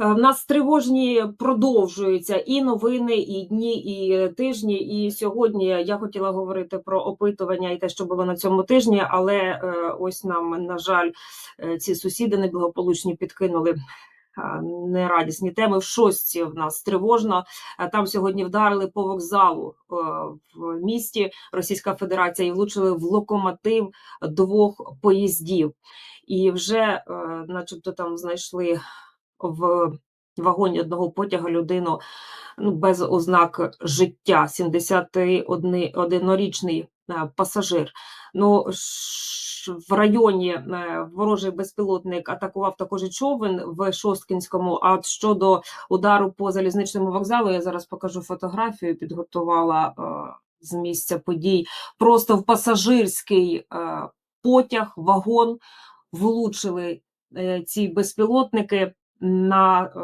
Е, В нас тривожні продовжуються і новини, і дні, і тижні. І сьогодні я хотіла говорити про опитування і те, що було на цьому тижні, але е, ось нам, на жаль, е, ці сусіди неблагополучні підкинули. Нерадісні теми в шостці в нас тривожно. Там сьогодні вдарили по вокзалу в місті Російська Федерація і влучили в локомотив двох поїздів. І вже, начебто, там знайшли в вагоні одного потяга людину ну, без ознак життя, 71-річний е, пасажир. Ну, в районі е, ворожий безпілотник атакував також і човен в Шосткінському. А от щодо удару по залізничному вокзалу, я зараз покажу фотографію, підготувала е, з місця подій. Просто в пасажирський потяг, вагон влучили ці безпілотники на е,